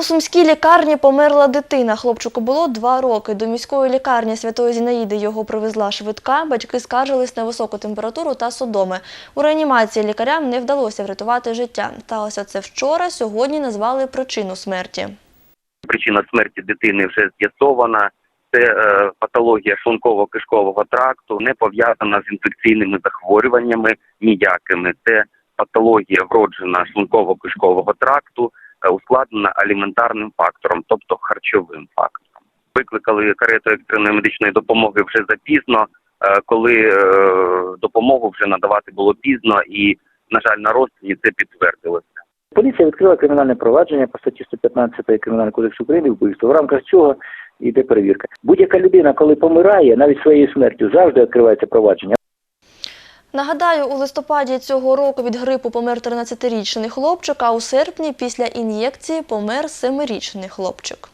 У сумській лікарні померла дитина. Хлопчику було два роки. До міської лікарні Святої Зінаїди його привезла швидка. Батьки скаржились на високу температуру та судоми. У реанімації лікарям не вдалося врятувати життя. Сталося це вчора. Сьогодні назвали причину смерті. Причина смерті дитини вже з'ясована. Це е, патологія шлунково-кишкового тракту, не пов'язана з інфекційними захворюваннями ніякими. Це патологія вроджена шлунково-кишкового тракту, ускладнена аліментарним фактором, тобто харчовим фактором. Викликали карету екстреної медичної допомоги вже запізно, е, коли е, допомогу вже надавати було пізно, і на жаль, на розтині це підтвердилося. Поліція відкрила кримінальне провадження по статті 115 Кримінального кодексу України вбивство. В рамках цього йде перевірка. Будь-яка людина, коли помирає, навіть своєю смертю, завжди відкривається провадження. Нагадаю, у листопаді цього року від грипу помер 13-річний хлопчик, а у серпні після ін'єкції помер 7-річний хлопчик.